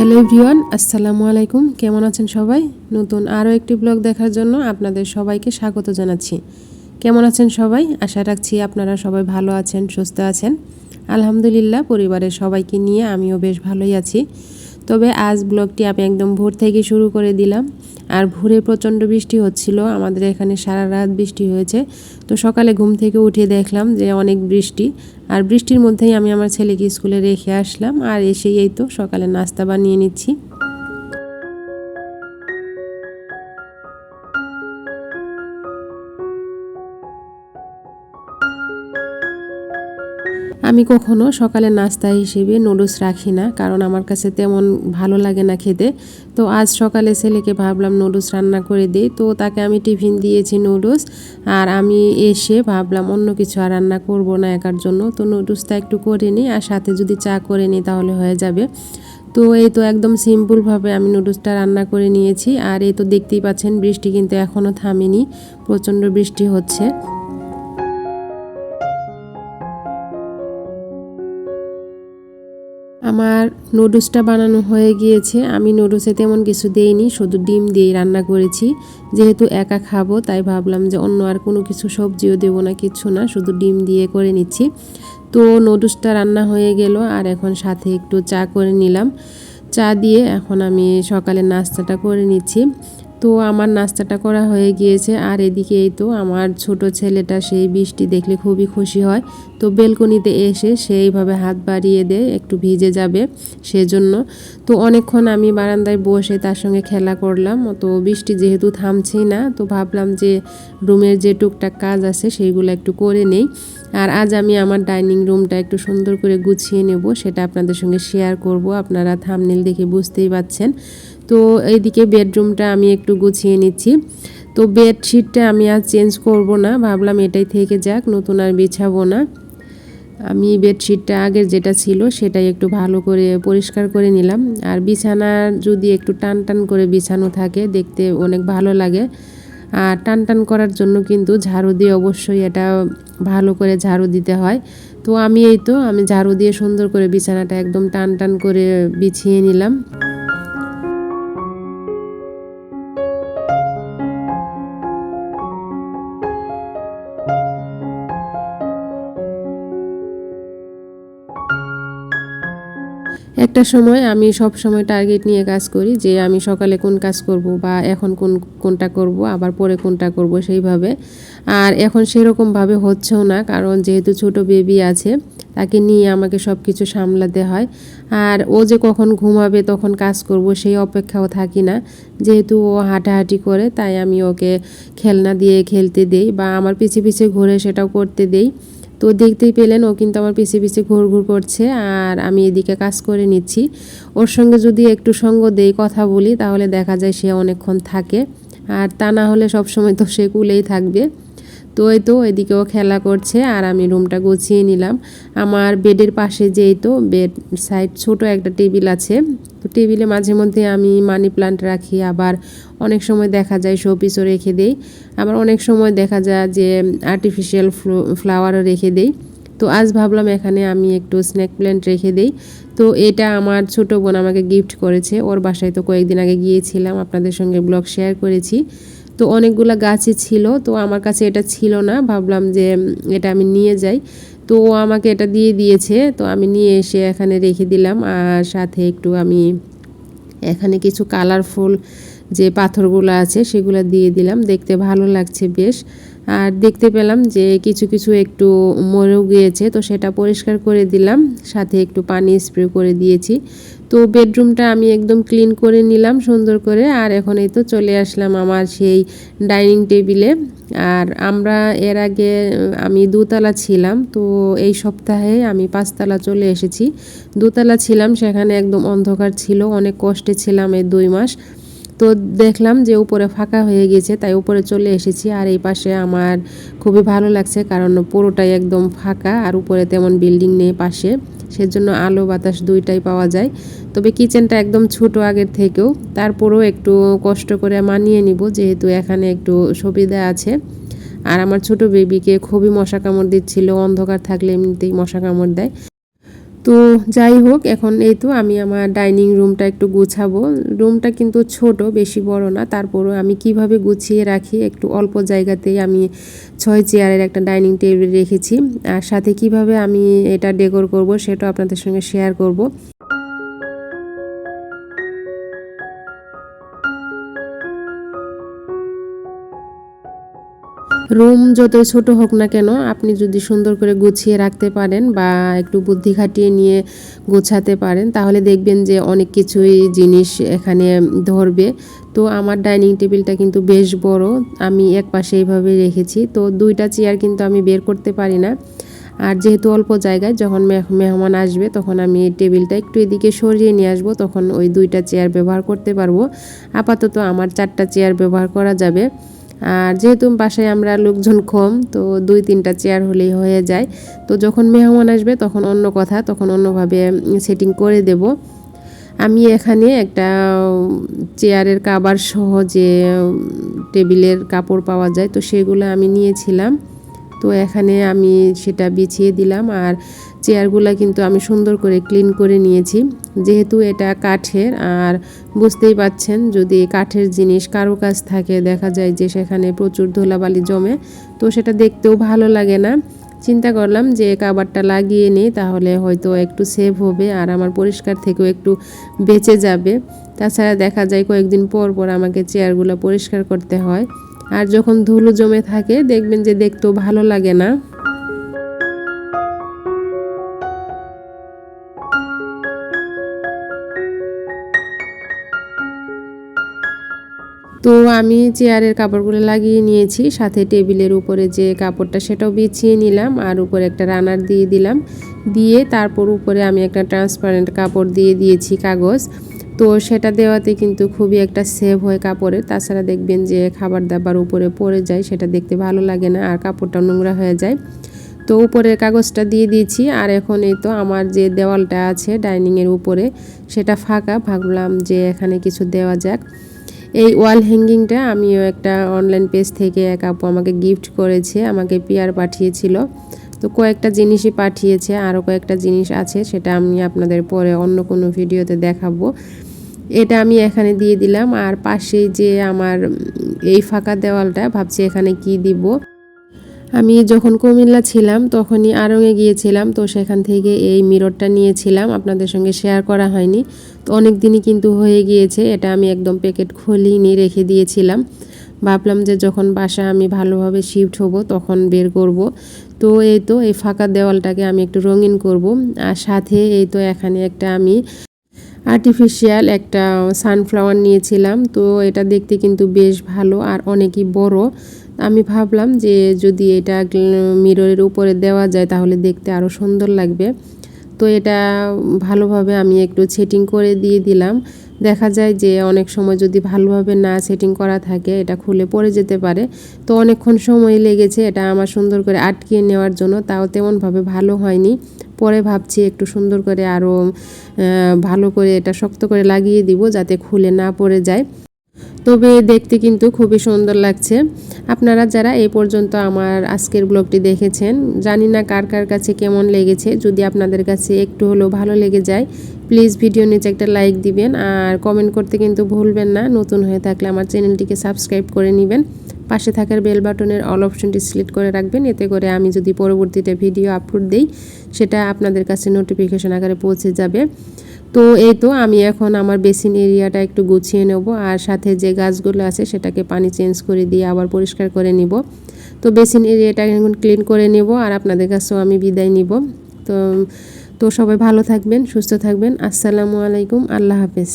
Hello everyone, আসসালামু আলাইকুম। কেমন আছেন সবাই? নতুন আরও একটি ব্লগ দেখার জন্য আপনাদের সবাইকে স্বাগত জানাচ্ছি। কেমন আছেন সবাই? আশা রাখছি আপনারা সবাই ভালো আছেন, সুস্থ আছেন। আলহামদুলিল্লাহ, পরিবারের সবাইকে নিয়ে আমিও বেশ ভালোই আছি। তবে আজ ব্লগটি আমি একদম ভোর থেকে শুরু করে দিলাম। আর ভোরে প্রচণ্ড বৃষ্টি হচ্ছিল, আমাদের এখানে সারা রাত বৃষ্টি হয়েছে। তো সকালে ঘুম থেকে উঠে দেখলাম যে অনেক বৃষ্টি। আর বৃষ্টির মধ্যেই আমি আমার ছেলেকে স্কুলে রেখে আসলাম। আর এসেই এই তো সকালে নাস্তা বানিয়ে নিচ্ছি। আমি কখনো সকালে নাস্তা হিসেবে নুডলস রাখি না, কারণ আমার কাছে তেমন ভালো লাগে না খেতে। তো আজ সকালে ছেলেকে ভাবলাম নুডলস রান্না করে দিই, তো তাকে আমি টিফিন দিয়েছি নুডলস আর আমি এসে ভাবলাম অন্য কিছু আর রান্না করব না একার জন্য। তো নুডলসটা একটু করে নিই, আর সাথে যদি চা করে নিই তাহলে হয়ে যাবে। তো এই তো একদম সিম্পলভাবে আমি নুডলসটা রান্না করে নিয়েছি, আর এই তো দেখতেই পাচ্ছেন বৃষ্টি কিন্তু এখনও থামেনি, প্রচণ্ড বৃষ্টি হচ্ছে। আমার নুডলসটা বানানো হয়ে গিয়েছে। আমি নুডলসে তেমন কিছু দেইনি, শুধু ডিম দিয়েই রান্না করেছি। যেহেতু একা খাব, তাই ভাবলাম যে অন্য আর কোনো কিছু সবজিও দেবো না, কিছু না, শুধু ডিম দিয়ে করে নিচ্ছি। তো নুডলসটা রান্না হয়ে গেল, আর এখন সাথে একটু চা করে নিলাম। চা দিয়ে এখন আমি সকালে নাস্তাটা করে নিচ্ছি। তো আমার নাস্তাটা করা হয়ে গিয়েছে। আর এদিকে এই তো আমার ছোট ছেলেটা, সেই বৃষ্টি দেখলে খুবই খুশি হয়। তো বেলকনিতে এসে সেইভাবে হাত বাড়িয়ে দেয়, একটু ভিজে যাবে সেজন্য। তো অনেকক্ষণ আমি বারান্দায় বসে তার সঙ্গে খেলা করলাম। তো বৃষ্টি যেহেতু থামছেই না, তো ভাবলাম যে রুমের যে টুকটাক কাজ আছে সেইগুলো একটু করে নেই। আর আজ আমি আমার ডাইনিং রুমটা একটু সুন্দর করে গুছিয়ে নেব, সেটা আপনাদের সঙ্গে শেয়ার করব। আপনারা থামনেল দেখে বুঝতেই পাচ্ছেন। তো এইদিকে বেডরুমটা আমি একটু গুছিয়ে নিচ্ছি। তো বেডশিটটা আমি আর চেঞ্জ করব না, ভাবলাম এটাই থেকে যাক, নতুন আর বিছাবো না। আমি বেডশিটটা আগের যেটা ছিল সেটাই একটু ভালো করে পরিষ্কার করে নিলাম। আর বিছানা যদি একটু টান টান করে বিছানো থাকে, দেখতে অনেক ভালো লাগে। আর টান টান করার জন্য কিন্তু ঝাড়ু দিয়ে অবশ্যই এটা ভালো করে ঝাড়ু দিতে হয়। তো আমি এই তো, আমি ঝাড়ু দিয়ে সুন্দর করে বিছানাটা একদম টান টান করে বিছিয়ে নিলাম। একটা সময় আমি সব সময় টার্গেট নিয়ে কাজ করি যে আমি সকালে কোন কাজ করব বা এখন কোন, কোনটা করব, আবার পরে কোনটা করব সেইভাবে। আর এখন সেরকমভাবে হচ্ছেও না, কারণ যেহেতু ছোট বেবি আছে, তাকে নিয়ে আমাকে সব কিছু সামলাতে হয়। আর ও যে কখন ঘুমাবে, তখন কাজ করব সেই অপেক্ষাও থাকি না। যেহেতু ও হাঁটাহাঁটি করে, তাই আমি ওকে খেলনা দিয়ে খেলতে দেই বা আমার পিছে পিছে ঘুরে সেটাও করতে দেই। তো দেখতেই পেলেন ও কিন্তু আমার পিছিয়ে পিছিয়ে ঘুর ঘুর করছে আর আমি এদিকে কাজ করে নিচ্ছি। ওর সঙ্গে যদি একটু সঙ্গ দেই, কথা বলি, তাহলে দেখা যায় সে অনেকক্ষণ থাকে। আর তা না হলে সবসময় তো সে কুলেই থাকবে। তো এই তো এদিকেও খেলা করছে আর আমি রুমটা গুছিয়ে নিলাম। আমার বেডের পাশে যেই তো বেড সাইড ছোট একটা টেবিল আছে। তো টেবিলে মাঝে মধ্যে আমি মানি প্লান্ট রাখি, আবার অনেক সময় দেখা যায় শোপিসও রেখে দেই। আবার অনেক সময় দেখা যায় যে আর্টিফিশিয়াল ফ্লাওয়ারও রেখে দেই। তো আজ ভাবলাম এখানে আমি একটু স্ন্যাক প্ল্যান্ট রেখে দেই। তো এটা আমার ছোট বোন আমাকে গিফট করেছে। ওর বাসায় তো কয়েকদিন আগে গিয়েছিলাম। আপনাদের সঙ্গে ব্লগ শেয়ার করেছি। তো অনেকগুলো গাছই ছিল। তো আমার কাছে এটা ছিল না। ভাবলাম যে এটা আমি নিয়ে যাই। তো ও আমাকে এটা দিয়ে দিয়েছে। তো আমি নিয়ে এসে এখানে রেখে দিলাম। আর সাথে একটু আমি এখানে কিছু কালারফুল যে পাথরগুলো আছে সেগুলো দিয়ে দিলাম। দেখতে ভালো লাগছে বেশ। আর দেখতে পেলাম যে কিছু কিছু একটু মরেও গিয়েছে, তো সেটা পরিষ্কার করে দিলাম। সাথে একটু পানি স্প্রে করে দিয়েছি। তো বেডরুমটা আমি একদম ক্লিন করে নিলাম সুন্দর করে। আর এখন এই তো চলে আসলাম আমার সেই ডাইনিং টেবিলে। আর আমরা এর আগে, আমি দুতলা ছিলাম, তো এই সপ্তাহে আমি পাঁচতলা চলে এসেছি। দুতলা ছিলাম, সেখানে একদম অন্ধকার ছিল। অনেক কষ্টে ছিলাম এই দুই মাস। তো দেখলাম যে উপরে ফাঁকা হয়ে গেছে, তাই উপরে চলে এসেছি। আর এই পাশে আমার খুবই ভালো লাগছে, কারণ পুরোটাই একদম ফাঁকা, আর উপরে তেমন বিল্ডিং নেই পাশে। সেজন্য আলো বাতাস দুইটাই পাওয়া যায়। তবে কিচেনটা একদম ছোট আগের থেকেও, তারপরেও একটু কষ্ট করে মানিয়ে নিব, যেহেতু এখানে একটু সুবিধা আছে। আর আমার ছোট বেবিকে খুবই মশা কামড় দিচ্ছিল, অন্ধকার থাকলে এমনিতেই মশা কামড় দেয়। তো যাই হোক, এখন এই তো আমি আমার ডাইনিং রুমটা একটু গুছাবো। রুমটা কিন্তু ছোট, বেশি বড় না। তারপরও আমি কীভাবে গুছিয়ে রাখি, একটু অল্প জায়গাতেই আমি ছয় চেয়ারের একটা ডাইনিং টেবিল রেখেছি। আর সাথে কীভাবে আমি এটা ডেকোর করব সেটা আপনাদের সঙ্গে শেয়ার করব। রুম যতই ছোট হোক না কেন, আপনি যদি সুন্দর করে গুছিয়ে রাখতে পারেন বা একটু বুদ্ধি খাটিয়ে নিয়ে গোছাতে পারেন, তাহলে দেখবেন যে অনেক কিছুই জিনিস এখানে ধরবে। তো আমার ডাইনিং টেবিলটা কিন্তু বেশ বড়, আমি এক পাশে এইভাবে রেখেছি। তো দুইটা চেয়ার কিন্তু আমি বের করতে পারি না। আর যেহেতু অল্প জায়গায়, যখন মেহমান আসবে, তখন আমি টেবিলটা একটু এদিকে সরিয়ে নিয়ে আসব, তখন ওই দুইটা চেয়ার ব্যবহার করতে পারব। আপাতত আমার চারটা চেয়ার ব্যবহার করা যাবে। আর যেহেতু বাসায় আমরা লোকজন কম, তো দুই তিনটা চেয়ার হলেই হয়ে যায়। তো যখন মেহমান আসবে তখন অন্য কথা, তখন অন্যভাবে সেটিং করে দেব। আমি এখানে একটা চেয়ারের কাবার সহ যে টেবিলের কাপড় পাওয়া যায়, তো সেগুলো আমি নিয়েছিলাম। তো এখানে আমি সেটা বিছিয়ে দিলাম আর চেয়ারগুলো কিন্তু আমি সুন্দর করে ক্লিন করে নিয়েছি। যেহেতু এটা কাঠের, আর বুঝতেই পাচ্ছেন যদি কাঠের জিনিস কারও কাছ থাকে, দেখা যায় যে সেখানে প্রচুর ধুলাবালি জমে, তো সেটা দেখতেও ভালো লাগে না। চিন্তা করলাম যে কাবারটা লাগিয়ে নিই, তাহলে হয়তো একটু সেভ হবে আর আমার পরিষ্কার থেকেও একটু বেঁচে যাবে। তাছাড়া দেখা যায় কয়েকদিন পর পর আমাকে চেয়ারগুলো পরিষ্কার করতে হয়। আর যখন ধুলো জমে থাকে, দেখবেন যে দেখতেও ভালো লাগে না। আমি চেয়ারের কাপড়গুলো লাগিয়ে নিয়েছি, সাথে টেবিলের উপরে যে কাপড়টা সেটাও বিছিয়ে নিলাম আর উপরে একটা রানার দিয়ে দিলাম। দিয়ে তারপর উপরে আমি একটা ট্রান্সপারেন্ট কাপড় দিয়ে দিয়েছি কাগজ। তো সেটা দেওয়াতে কিন্তু খুবই একটা সেভ হয় কাপড়ের। তাছাড়া দেখবেন যে খাবার দাবার উপরে পড়ে যায়, সেটা দেখতে ভালো লাগে না আর কাপড়টা নোংরা হয়ে যায়। তো উপরের কাগজটা দিয়ে দিয়েছি আর এখন এই তো আমার যে দেওয়ালটা আছে ডাইনিংয়ের উপরে, সেটা ফাঁকা। ভাবলাম যে এখানে কিছু দেওয়া যাক। এই ওয়াল হ্যাঙ্গিংটা আমিও একটা অনলাইন পেজ থেকে এক আপু আমাকে গিফট করেছে, আমাকে পিয়ার পাঠিয়েছিল। তো কয়েকটা জিনিসই পাঠিয়েছে, আরও কয়েকটা জিনিস আছে, সেটা আমি আপনাদের পরে অন্য কোনো ভিডিওতে দেখাবো। এটা আমি এখানে দিয়ে দিলাম, আর পাশেই যে আমার এই ফাঁকা দেওয়ালটা, ভাবছি এখানে কি দিব। আমি যখন কুমিল্লা ছিলাম, তখনই আরঙে গিয়েছিলাম। তো সেখান থেকে এই মিররটা নিয়েছিলাম। আপনাদের সঙ্গে শেয়ার করা হয়নি। তো অনেক দিনই কিন্তু হয়ে গিয়েছে। এটা আমি একদম প্যাকেট খুলিনি, রেখে দিয়েছিলাম। ভাবলাম যে যখন বাসা আমি ভালোভাবে শিফট হব, তখন বের করব। তো এই তো, এই ফাঁকা দেওয়ালটাকে আমি একটু রঙিন করব। আর সাথে এই তো এখানে একটা আমি আর্টিফিশিয়াল একটা সানফ্লাওয়ার নিয়েছিলাম। তো এটা দেখতে কিন্তু বেশ ভালো আর অনেকই বড়। আমি ভাবলাম যে যদি এটা মিররের উপরে দেওয়া যায় তাহলে দেখতে আরও সুন্দর লাগবে। তো এটা ভালোভাবে আমি একটু সেটিং করে দিয়ে দিলাম। দেখা যায় যে অনেক সময় যদি ভালোভাবে না সেটিং করা থাকে, এটা খুলে পড়ে যেতে পারে। তো অনেকক্ষণ সময় লেগেছে এটা আমার সুন্দর করে আটকিয়ে নেওয়ার জন্য, তাও তেমনভাবে ভালো হয়নি। পরে ভাবছি একটু সুন্দর করে আরও ভালো করে এটা শক্ত করে লাগিয়ে দিব যাতে খুলে না পড়ে যায়। তবে দেখতে কিন্তু খুবই সুন্দর লাগছে। আপনারা যারা এই পর্যন্ত আমার আজকের ব্লগটি দেখেছেন, জানি না কার কার কাছে কেমন লেগেছে। যদি আপনাদের কাছে একটু হলেও ভালো লেগে যায় প্লিজ ভিডিও নিচে একটা লাইক দিবেন। আর কমেন্ট করতে কিন্তু ভুলবেন না। নতুন হয়ে থাকলে আমার চ্যানেলটিকে সাবস্ক্রাইব করে নেবেন। পাশে থাকার বেল বাটনের অল অপশনটি সিলেক্ট করে রাখবেন। এতে করে আমি যদি পরবর্তীতে ভিডিও আপলোড দিই, সেটা আপনাদের কাছে নোটিফিকেশন আকারে পৌঁছে যাবে। তো এই তো আমি এখন আমার বেসিন এরিয়াটা একটু গুছিয়ে নেব আর সাথে যে গাছগুলো আছে সেটাকে পানি চেঞ্জ করে দিয়ে আবার পরিষ্কার করে নিব। তো বেসিন এরিয়াটা এখন ক্লিন করে নেব আর আপনাদের কাছেও আমি বিদায় নিব। তো তো সবাই ভালো থাকবেন, সুস্থ থাকবেন। আসসালামু আলাইকুম, আল্লাহ হাফেজ।